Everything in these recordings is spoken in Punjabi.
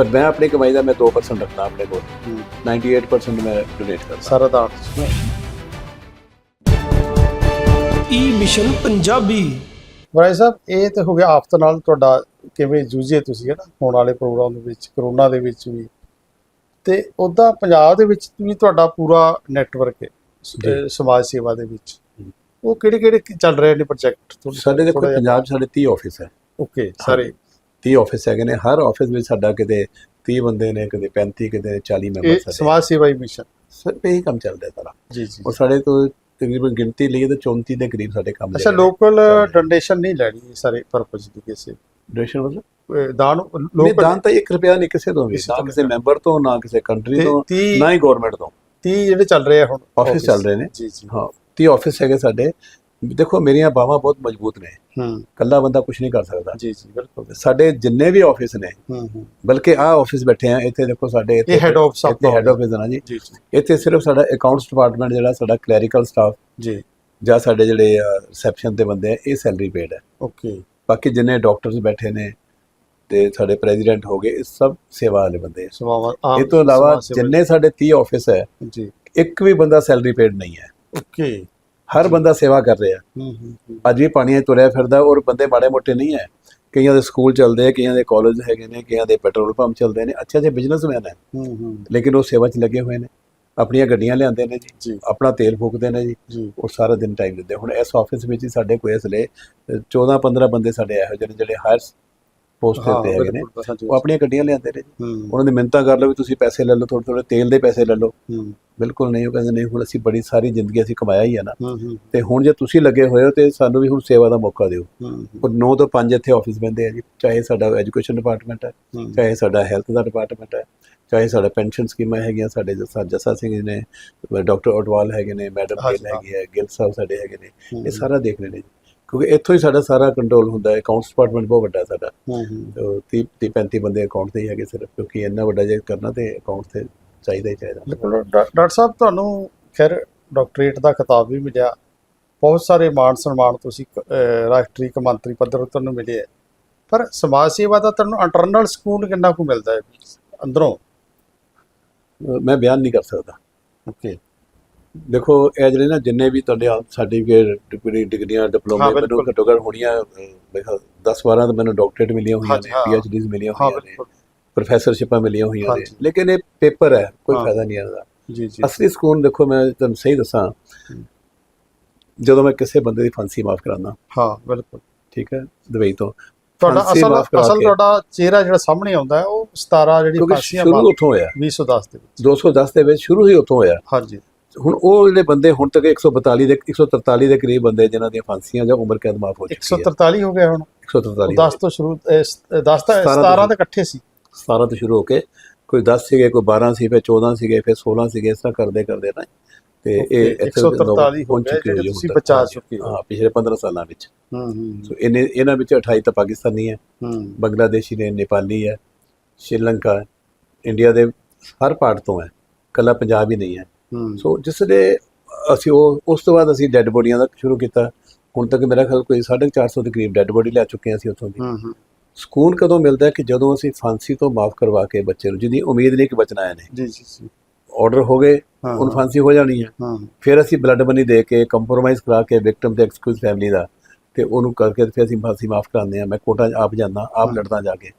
ਪਰ ਮੈਂ ਆਪਣੀ ਕਮਾਈ ਦਾ ਮੈਂ 2% ਰੱਖਦਾ ਆਪਣੇ ਕੋਲ। ਹੂੰ। 98% ਮੈਂ ਡੋਨੇਟ ਕਰਦਾ। ਸਾਰਾ ਦਾਨ ਈ ਮਿਸ਼ਨ ਪੰਜਾਬੀ। ਵਰਾਈ ਸਾਹਿਬ ਇਹ ਤੇ ਹੋ ਗਿਆ ਆਫਤ ਨਾਲ ਤੁਹਾਡਾ ਕਿਵੇਂ ਜੂਝੇ ਤੁਸੀਂ ਹੈ ਨਾ? ਹੋਣ ਵਾਲੇ ਪ੍ਰੋਗਰਾਮ ਦੇ ਵਿੱਚ ਕਰੋਨਾ ਦੇ ਵਿੱਚ ਵੀ। ਤੇ ਉਹਦਾ ਪੰਜਾਬ ਦੇ ਵਿੱਚ ਵੀ ਤੁਹਾਡਾ ਪੂਰਾ ਨੈਟਵਰਕ ਹੈ ਸਮਾਜ ਸੇਵਾ ਦੇ ਵਿੱਚ। ਉਹ ਕਿਹੜੇ ਕਿਹੜੇ ਚੱਲ ਰਹੇ ਨੇ ਪ੍ਰੋਜੈਕਟ ਸਾਡੇ ਦੇਖੋ ਪੰਜਾਬ ਸਾਡੇ 30 ਆਫਿਸ ਹੈ। ਓਕੇ ਸਾਰੇ। 30 ਆਫਿਸ ਹੈਗੇ ਨੇ ਹਰ ਆਫਿਸ ਵਿੱਚ ਸਾਡਾ ਕਿਤੇ 30 ਬੰਦੇ ਨੇ ਕਿਤੇ 35 ਕਿਤੇ 40 ਮੈਂਬਰ ਇਹ ਸਾਡੇ ਸਮਾਜ ਸੇਵਾ ਹੀ ਮਿਸ਼ਨ। ਸਰ ਇਹੀ ਕੰਮ ਚੱਲਦਾ ਹੈ ਸਾਰਾ। ਜੀ ਜੀ ਔਰ ਸਾਡੇ ਤੋਂ ਤਕਰੀਬਨ ਗਿਣਤੀ ਲਈਏ ਤਾਂ 34 ਦੇ ਕਰੀਬ ਸਾਡੇ ਕੰਮ ਅੱਛਾ ਲੋਕਲ ਡੋਨੇਸ਼ਨ ਨਹੀਂ ਲੈਣੀ ਇਹ ਸਾਰੇ ਪਰਪਸ ਦੀ ਕਿਸੇ। ਡੋਨੇਸ਼ਨ ਮਤਲਬ? ਅਹ ਦਾਨ ਨਹੀਂ ਲੋਕਲ ਦਾਨ ਤਾਂ 1 ਰੁਪਿਆ ਨਹੀਂ ਕਿਸੇ ਤੋਂ ਵੀ। ਕਿਸੇ ਨਾ ਤੋਂ ਕਿਸੇ ਮੈਂਬਰ ਤੋਂ ਨਾ ਕਿਸੇ ਕੰਟਰੀ ਤੋਂ 30 ਨਾ ਹੀ ਗਵਰਨਮੈਂਟ ਤੋਂ। 30 ਜਿਹੜੇ ਚੱਲ ਰਹੇ ਆ ਹੁਣ ਆਫਿਸ ਚੱਲ ਰਹੇ ਨੇ। ਜੀ ਜੀ। ਹਾਂ 30 ਆਫਿਸ ਹੈਗੇ ਸਾਡੇ। ਦੇਖੋ ਮੇਰੀਆਂ ਬਾਹਾਂ ਬਹੁਤ ਮਜ਼ਬੂਤ ਨੇ। ਹੂੰ। ਕੱਲਾ ਬੰਦਾ ਕੁਝ ਨਹੀਂ ਕਰ ਸਕਦਾ। ਜੀ ਜੀ ਬਿਲਕੁਲ। ਸਾਡੇ ਜਿੰਨੇ ਵੀ ਆਫਿਸ ਨੇ ਹੂੰ ਹੂੰ। ਬਲਕਿ ਆਹ ਆਫਿਸ ਬੈਠੇ ਆ ਇੱਥੇ ਦੇਖੋ ਸਾਡੇ ਇੱਥੇ ਹੈਡ ਆਫ ਸਭ ਇੱਥੇ ਹੈਡ ਆਫਿਸ ਨਾ ਜੀ। ਇੱਥੇ ਸਿਰਫ ਸਾਡਾ ਅਕਾਊਂਟਸ ਡਿਪਾਰਟਮੈਂਟ ਜਿਹੜਾ ਸਾਡਾ ਕਲੈਰੀਕਲ ਸਟਾਫ ਜੀ। ਜਾਂ ਸਾਡੇ ਜਿਹੜੇ ਰਿਸੈਪਸ਼ਨ ਤੇ ਬੰਦੇ ਆ ਇਹ ਸੈਲਰੀ ਪੇਡ ਹੈ ਓਕੇ। ਬਾਕੀ ਜਿੰਨੇ ਡਾਕਟਰਸ ਬੈਠੇ ਨੇ ਤੇ ਸਾਡੇ ਪ੍ਰੈਜ਼ੀਡੈਂਟ ਹੋ ਗਏ ਇਹ ਸਭ ਸੇਵਾ ਵਾਲੇ ਬੰਦੇ ਆ। ਆਮ ਇਹ ਤੋਂ ਇਲਾਵਾ ਸੇਵਾ- ਜਿੰਨੇ ਸਾਡੇ 30 ਆਫਿਸ ਹੈ ਜੀ। ਇੱਕ ਵੀ ਬੰਦਾ ਸੈਲਰੀ ਪੇਡ ਨਹੀਂ ਹੈ। ਓਕੇ। ਹਰ ਬੰਦਾ ਸੇਵਾ ਕਰ ਰਿਹਾ। ਅੱਜ ਵੀ ਪਾਣੀਆਂ ਤੁਰਿਆ ਫਿਰਦਾ ਔਰ ਬੰਦੇ ਮਾੜੇ ਮੋਟੇ ਨਹੀਂ ਹੈ। ਕਈਆਂ ਦੇ ਸਕੂਲ ਚੱਲਦੇ ਆ ਕਈਆਂ ਦੇ ਕਾਲਜ ਹੈਗੇ ਨੇ ਕਈਆਂ ਦੇ ਪੈਟਰੋਲ ਪੰਪ ਚੱਲਦੇ ਨੇ ਅੱਛਾ ਜੇ ਬਿਜ਼ਨਸਮੈਨ ਹੈ ਲੇਕਿਨ ਉਹ ਸੇਵਾ 'ਚ ਲੱਗੇ ਹੋਏ ਨੇ। ਆਪਣੀਆਂ ਗੱਡੀਆਂ ਲਿਆਉਂਦੇ ਨੇ ਜੀ ਆਪਣਾ ਤੇਲ ਫੂਕਦੇ ਨੇ ਜੀ ਉਹ ਸਾਰਾ ਦਿਨ ਟਾਈਮ ਦਿੰਦੇ। ਹੁਣ ਇਸ ਆਫਿਸ ਵਿੱਚ ਹੀ ਸਾਡੇ ਕੋਈ ਇਸ ਲਈ 14 15 ਬੰਦੇ ਸਾਡੇ ਇਹੋ ਜਿਹੇ ਜਿਹੜੇ ਹਾਇਰ ਪੋਸਟ ਤੇ ਹੈਗੇ ਨੇ। ਉਹ ਆਪਣੀਆਂ ਗੱਡੀਆਂ ਲਿਆਉਂਦੇ ਨੇ ਉਹਨਾਂ ਦੀ ਮਿੰਨਤਾਂ ਕਰ ਲਓ ਵੀ ਤੁਸੀਂ ਪੈਸੇ ਲੈ ਲਓ ਥੋੜੇ ਥੋੜੇ ਤੇਲ ਦੇ ਪੈਸੇ ਲੈ ਲਓ। ਬਿਲਕੁਲ ਨਹੀਂ ਉਹ ਕਹਿੰਦੇ ਨਹੀਂ ਹੁਣ ਅਸੀਂ ਬੜੀ ਸਾਰੀ ਜ਼ਿੰਦਗੀ ਅਸੀਂ ਕਮਾਇਆ ਹੀ ਆ ਨਾ। ਤੇ ਹੁਣ ਜੇ ਤੁਸੀਂ ਲੱਗੇ ਹੋਏ ਹੋ ਤੇ ਸਾਨੂੰ ਵੀ ਹੁਣ ਸੇਵਾ ਦਾ ਮੌਕਾ ਦਿਓ। ਉਹ 9 ਤੋਂ 5 ਇੱਥੇ ਆਫਿਸ ਬੰਦੇ ਆ ਜੀ। ਚਾਹੇ ਸਾਡਾ ਐਜੂਕੇਸ਼ਨ ਡਿਪਾਰਟਮੈਂਟ ਹੈ ਚਾਹੇ ਸਾਡਾ ਹੈਲਥ ਦਾ ਡਿਪਾਰਟਮੈਂਟ ਹੈ ਚਾਹੇ ਸਾਡਾ ਪੈਨਸ਼ਨ ਸਕੀਮਾਂ ਹੈਗੀਆਂ ਸਾਡੇ ਜੱਸਾ ਜੱਸਾ ਸਿੰਘ ਜੀ ਨੇ ਡਾਕਟਰ ਅਡਵਾਲ ਹੈਗੇ ਨੇ ਮੈਡਮ ਗਿੱਲ ਹੈਗੀ ਹੈ ਗਿੱਲ ਸਾਹਿਬ ਸਾਡੇ ਹੈਗੇ ਨੇ। ਇਹ ਸਾਰਾ ਦੇਖ ਰਹੇ ਨੇ ਜੀ। ਕਿਉਂਕਿ ਇੱਥੋਂ ਹੀ ਸਾਡਾ ਸਾਰਾ ਕੰਟਰੋਲ ਹੁੰਦਾ ਹੈ। ਅਕਾਊਂਟਸ ਡਿਪਾਰਟਮੈਂਟ ਬਹੁਤ ਵੱਡਾ ਸਾਡਾ। ਹੂੰ ਹੂੰ। 30 30 35 ਬੰਦੇ ਅਕਾਊਂਟ ਤੇ ਹੀ ਹੈਗੇ ਸਿਰਫ। ਕਿਉਂਕਿ ਇੰਨਾ ਵੱਡਾ ਜੇ ਕਰਨਾ ਤੇ ਅਕਾਊਂਟ ਤੇ ਚਾਹੀਦਾ ਹੀ ਚਾਹੀਦਾ। ਡਾਕਟਰ ਸਾਹਿਬ ਤੁਹਾਨੂੰ ਖੈਰ ਡਾਕਟਰੇਟ ਦਾ ਖਿਤਾਬ ਵੀ ਮਿਲਿਆ। ਬਹੁਤ ਸਾਰੇ ਮਾਣ ਸਨਮਾਨ ਤੁਸੀਂ ਰਾਸ਼ਟਰੀ ਕੌਮਾਂਤਰੀ ਪੱਧਰ ਉੱਤੇ ਤੁਹਾਨੂੰ ਮਿਲੇ। ਪਰ ਸਮਾਜ ਸੇਵਾ ਦਾ ਤੁਹਾਨੂੰ ਇੰਟਰਨਲ ਸਕੂਨ ਕਿੰਨਾ ਕੁ ਮਿਲਦਾ ਹੈ? ਅੰਦਰੋਂ? ਮੈਂ ਬਿਆਨ ਨਹੀਂ ਕਰ ਸਕਦਾ। ਓਕੇ ਦੇਖੋ ਇਹ ਜਿਹੜੇ ਨਾ ਜਿੰਨੇ ਵੀ ਤੁਹਾਡੇ ਸਰਟੀਫਿਕੇਟ ਡਿਗਰੀ ਡਿਗਰੀਆਂ ਡਿਪਲੋਮੇ ਮੈਨੂੰ। ਘੱਟੋ ਘੱਟ ਹੋਣੀਆਂ 10 12 ਤਾਂ ਮੈਨੂੰ ਡਾਕਟਰੇਟ ਮਿਲੀਆਂ ਹੋਈਆਂ ਨੇ। ਪੀਐਚਡੀਜ਼ ਮਿਲੀਆਂ ਹੋਈਆਂ ਨੇ ਪ੍ਰੋਫੈਸਰਸ਼ਿਪਾਂ ਮਿਲੀਆਂ ਹੋਈਆਂ ਨੇ। ਲੇਕਿਨ ਇਹ ਪੇਪਰ ਹੈ ਕੋਈ। ਫਾਇਦਾ ਨਹੀਂ ਇਹਦਾ ਜੀ ਜੀ। ਅਸਲੀ ਸਕੂਨ ਦੇਖੋ ਮੈਂ ਤੁਹਾਨੂੰ ਸਹੀ ਦੱਸਾਂ ਜਦੋਂ ਮੈਂ ਕਿਸੇ ਬੰਦੇ ਦੀ ਫਾਂਸੀ ਮਾਫ ਕਰਾਉਂਦਾ। ਹਾਂ ਬਿਲਕੁਲ। ਠੀਕ ਹੈ ਦੁਬਈ ਤੋਂ। ਤੁਹਾਡਾ ਅਸਲ ਮਾਫ਼ ਅਸਲ। ਤੁਹਾਡਾ ਚਿਹਰਾ ਜਿਹੜਾ ਸਾਹਮਣੇ ਆਉਂਦਾ ਉਹ 17 ਜਿਹੜੀ ਫਾਂਸੀਆਂ ਸ਼ੁਰੂ ਮਾਰ ਉੱਥੋਂ ਹੋਇਆ। 2010 ਦੇ ਵਿੱਚ। 210 ਦੇ ਵਿੱਚ ਸ਼ੁਰੂ ਹੀ ਉੱਥੋਂ ਹੋਇਆ। ਹਾਂਜੀ। ਹੁਣ ਉਹ ਜਿਹੜੇ ਬੰਦੇ ਹੁਣ ਤੱਕ 142 ਦੇ 143 ਦੇ ਕਰੀਬ ਬੰਦੇ ਜਿਨ੍ਹਾਂ ਦੀਆਂ ਫਾਂਸੀਆਂ ਜਾਂ ਉਮਰ ਕੈਦ ਮਾਫ ਹੋ ਚੁੱਕੀ ਹੈ। 143 ਹੋ ਗਿਆ ਹੁਣ। 143 10 ਤੋਂ ਸ਼ੁਰੂ 10 ਤਾਂ 17 17 ਦੇ ਇਕੱਠੇ ਸੀ। 17 ਤੋਂ ਸ਼ੁਰੂ ਹੋ ਕੇ ਕੋਈ 10 ਸੀਗੇ ਕੋਈ 12 ਸੀ ਫਿਰ 14 ਸੀਗੇ ਫਿਰ 16 ਸੀਗੇ ਇਸ ਤਰ੍ਹਾਂ ਕਰਦੇ ਕਰਦੇ ਨਾ। ਤੇ ਇਹ ਇੱਥੇ 143 ਹੋ ਗਏ ਚੁੱਕੇ ਜਿਹੜੇ ਤੁਸੀਂ। ਬਚਾ ਚੁੱਕੇ ਹੋ। ਹਾਂ ਪਿਛਲੇ 15 ਸਾਲਾਂ ਵਿੱਚ। ਹੂੰ ਹੂੰ ਸੋ ਇਹਨੇ ਇਹਨਾਂ ਵਿੱਚ 28 ਤਾਂ ਪਾਕਿਸਤਾਨੀ ਹੈ। ਹੂੰ। ਬੰਗਲਾਦੇਸ਼ੀ ਨੇ ਨੇਪਾਲੀ ਹੈ ਸ਼੍ਰੀਲੰਕਾ ਇੰਡੀਆ ਦੇ ਹਰ ਪਾਰਟ ਤੋਂ ਹੈ। ਕੱਲਾ ਪੰਜਾਬ ਹੀ ਨਹੀਂ ਹੂੰ। ਸੋ ਜਿਸ ਦੇ ਅਸੀਂ ਉਹ ਉਸ ਤੋਂ ਬਾਅਦ ਅਸੀਂ ਡੈੱਡ ਬੋਡੀਆਂ ਦਾ ਸ਼ੁਰੂ ਕੀਤਾ। ਹੁਣ ਤੱਕ ਮੇਰਾ ਖਿਆਲ ਕੋਈ 450 ਦੇ ਕਰੀਬ ਡੈੱਡ ਬੋਡੀ ਲੈ ਚੁੱਕੇ ਹਾਂ ਅਸੀਂ ਉੱਥੋਂ ਦੀ। ਸਕੂਨ ਕਦੋਂ ਮਿਲਦਾ ਹੈ ਕਿ ਜਦੋਂ ਅਸੀਂ ਫਾਂਸੀ ਤੋਂ ਮਾਫ ਕਰਵਾ ਕੇ ਬੱਚੇ ਨੂੰ ਜਿਹਦੀ ਉਮੀਦ ਨਹੀਂ ਕਿ ਬਚਣਾ ਹੈ ਨੇ ਜੀ ਜੀ ਜੀ। ਆਰਡਰ ਹੋ ਗਏ ਹੁਣ ਫਾਂਸੀ ਹੋ ਜਾਣੀ ਹੈ। ਫਿਰ ਅਸੀਂ ਬਲੱਡ ਮਨੀ ਦੇ ਕੇ ਕੰਪਰੋਮਾਈਜ਼ ਕਰਾ ਕੇ ਵਿਕਟਮ ਤੇ ਐਕਸਕਿਊਜ਼ ਫੈਮਿਲੀ ਦਾ ਤੇ ਉਹਨੂੰ ਕਰਕੇ ਫਿਰ ਅਸੀਂ ਫਾਂਸੀ ਮਾਫ ਕਰਾਉਂਦੇ ਆ ਮੈਂ ਕੋਟਾ ਆਪ ਜਾਂਦਾ ਆਪ। ਲੜਦਾ ਜਾ ਕੇ।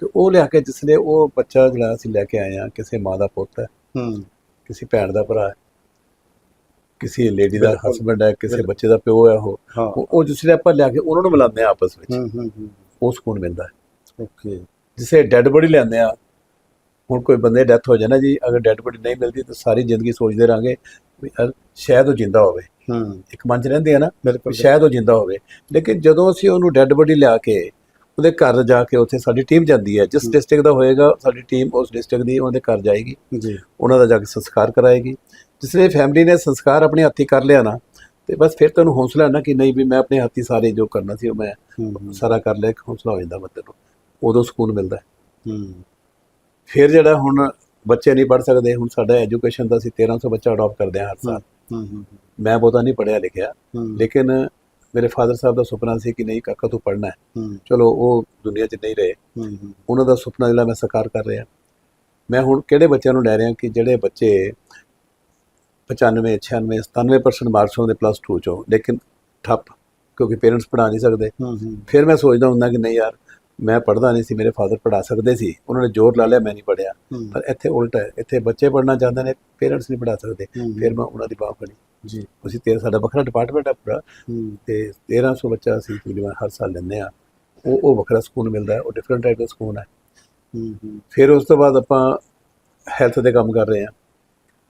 ਤੇ ਉਹ ਲਿਆ ਕੇ ਜਿਸਲੇ ਉਹ ਬੱਚਾ ਜਿਹੜਾ ਅਸੀਂ ਲੈ ਕੇ ਆਏ ਆ ਕਿਸੇ ਮਾਂ ਦਾ ਪੁੱਤ ਹੂੰ। ਕਿਸੇ ਭੈਣ ਦਾ ਭਰਾ ਹੈ ਕਿਸੇ ਲੇਡੀ ਦਾ। ਹਸਬੰਡ ਹੈ ਕਿਸੇ। ਬੱਚੇ ਦਾ ਪਿਓ ਹੈ ਉਹ ਉਹ- ਜਿਸਲੇ ਆਪਾਂ ਲਿਆ ਕੇ ਉਹਨਾਂ ਨੂੰ ਮਿਲਾਉਂਦੇ ਆ ਆਪਸ ਵਿੱਚ। ਹੂੰ ਹੂੰ ਹੂੰ। ਉਹ ਸਕੂਨ ਮਿਲਦਾ ਹੈ। ਓਕੇ। ਜਿਸੇ ਡੈੱਡ ਬੋਡੀ ਲਿਆਉਂਦੇ ਆ ਹੁਣ ਕੋਈ ਬੰਦੇ ਡੈਥ ਹੋ ਨਾ ਜੀ ਅਗਰ ਡੈੱਡ ਬੋਡੀ ਨਹੀਂ ਮਿਲਦੀ ਤਾਂ ਸਾਰੀ ਜ਼ਿੰਦਗੀ ਸੋਚਦੇ ਰਾਂਗੇ ਵੀ ਸ਼ਾਇਦ ਉਹ ਜਿੰਦਾ ਹੋਵੇ। ਹੂੰ। ਇੱਕ ਮਨ 'ਚ ਰਹਿੰਦੇ ਆ ਨਾ ਸ਼ਾਇਦ ਉਹ ਜਿੰਦਾ ਹੋਵੇ। ਲੇਕਿਨ ਜਦੋਂ ਅਸੀਂ ਉਹਨੂੰ ਡੈੱਡ ਬੋਡੀ ਲਿਆ ਕੇ ਉਹਦੇ ਘਰ ਜਾ ਕੇ ਉੱਥੇ ਸਾਡੀ ਟੀਮ ਜਾਂਦੀ ਹੈ। ਜਿਸ। ਡਿਸਟ੍ਰਿਕਟ ਦਾ ਹੋਏਗਾ ਸਾਡੀ ਟੀਮ ਉਸ ਡਿਸਟ੍ਰਿਕਟ ਦੀ ਉਹਦੇ ਘਰ ਜਾਏਗੀ। ਜੀ। ਉਹਨਾਂ ਦਾ ਜਾ ਕੇ ਸੰਸਕਾਰ ਕਰਾਏਗੀ। ਜਿਸ ਵੇਲੇ ਫੈਮਿਲੀ ਨੇ ਸੰਸਕਾਰ ਆਪਣੇ ਹੱਥੀ ਕਰ ਲਿਆ ਨਾ ਤੇ ਬਸ ਫਿਰ ਤੁਹਾਨੂੰ ਹੌਸਲਾ ਨਾ ਕਿ ਨਹੀਂ ਵੀ ਮੈਂ ਆਪਣੇ ਹੱਥੀ ਸਾਰੇ ਜੋ ਕਰਨਾ ਸੀ ਉਹ ਮੈਂ ਸਾਰਾ ਕਰ ਲਿਆ ਇੱਕ ਹੌਸਲਾ ਹੋ ਜਾਂਦਾ ਬੰਦੇ ਨੂੰ। ਉਦੋਂ ਸਕੂਨ ਮਿਲਦਾ ਹੈ। ਫਿਰ ਜਿਹੜਾ ਹੁਣ ਬੱਚੇ ਨਹੀਂ ਪੜ ਸਕਦੇ ਹੁਣ ਸਾਡਾ ਐਜੂਕੇਸ਼ਨ ਦਾ ਅਸੀਂ 1300 ਬੱਚਾ ਅਡਾਪਟ ਕਰਦੇ ਹਾਂ ਹਰ ਸਾਲ। ਹੂੰ ਹੂੰ ਮੈਂ ਬਹੁਤਾ ਨਹੀਂ ਪੜਿਆ ਲਿਖਿਆ। ਲੇਕਿਨ ਮੇਰੇ ਫਾਦਰ ਸਾਹਿਬ ਦਾ ਸੁਪਨਾ ਸੀ ਕਿ ਨਹੀਂ ਕਾਕਾ ਤੂੰ ਪੜ੍ਹਨਾ ਹੈ। ਚਲੋ ਉਹ ਦੁਨੀਆ 'ਚ ਨਹੀਂ ਰਹੇ। ਉਹਨਾਂ ਦਾ ਸੁਪਨਾ ਜਿਹੜਾ ਮੈਂ ਸਾਕਾਰ ਕਰ ਰਿਹਾ। ਮੈਂ ਹੁਣ ਕਿਹੜੇ ਬੱਚਿਆਂ ਨੂੰ ਲੈ ਰਿਹਾ ਕਿ ਜਿਹੜੇ ਬੱਚੇ 95 96 97% ਮਾਰਕਸ ਹੁੰਦੇ ਪਲੱਸ 2 ਚੋਂ ਲੇਕਿਨ ਠੱਪ ਕਿਉਂਕਿ ਪੇਰੈਂਟਸ ਪੜ੍ਹਾ ਨਹੀਂ ਸਕਦੇ। ਫਿਰ ਮੈਂ ਸੋਚਦਾ ਹੁੰਦਾ ਕਿ ਨਹੀਂ ਯਾਰ ਮੈਂ ਪੜ੍ਹਦਾ ਨਹੀਂ ਸੀ ਮੇਰੇ ਫਾਦਰ ਪੜ੍ਹਾ ਸਕਦੇ ਸੀ। ਉਹਨਾਂ ਨੇ ਜ਼ੋਰ ਲਾ ਲਿਆ ਮੈਂ ਨਹੀਂ ਪੜ੍ਹਿਆ। ਹੂੰ। ਪਰ ਇੱਥੇ ਉਲਟ ਹੈ ਇੱਥੇ ਬੱਚੇ ਪੜ੍ਹਨਾ ਚਾਹੁੰਦੇ ਨੇ ਪੇਰੈਂਟਸ ਨਹੀਂ ਪੜ੍ਹਾ ਸਕਦੇ। ਫਿਰ ਮੈਂ ਉਹਨਾਂ ਦੀ ਬਾਹ ਫੜੀ। ਜੀ ਅਸੀਂ ਤੇਰਾ ਸਾਡਾ ਵੱਖਰਾ ਡਿਪਾਰਟਮੈਂਟ ਹੈ ਪੂਰਾ ਤੇ 1300 ਬੱਚਾ ਅਸੀਂ ਤਕਰੀਬਨ ਹਰ ਸਾਲ ਲੈਂਦੇ ਆ। ਉਹ ਉਹ ਵੱਖਰਾ ਸਕੂਲ ਮਿਲਦਾ ਹੈ ਉਹ ਡਿਫਰੈਂਟ ਟਾਈਪ ਦਾ ਸਕੂਲ ਹੈ। ਫਿਰ ਉਸ ਤੋਂ ਬਾਅਦ ਆਪਾਂ ਹੈਲਥ ਦੇ ਕੰਮ ਕਰ ਰਹੇ ਹਾਂ।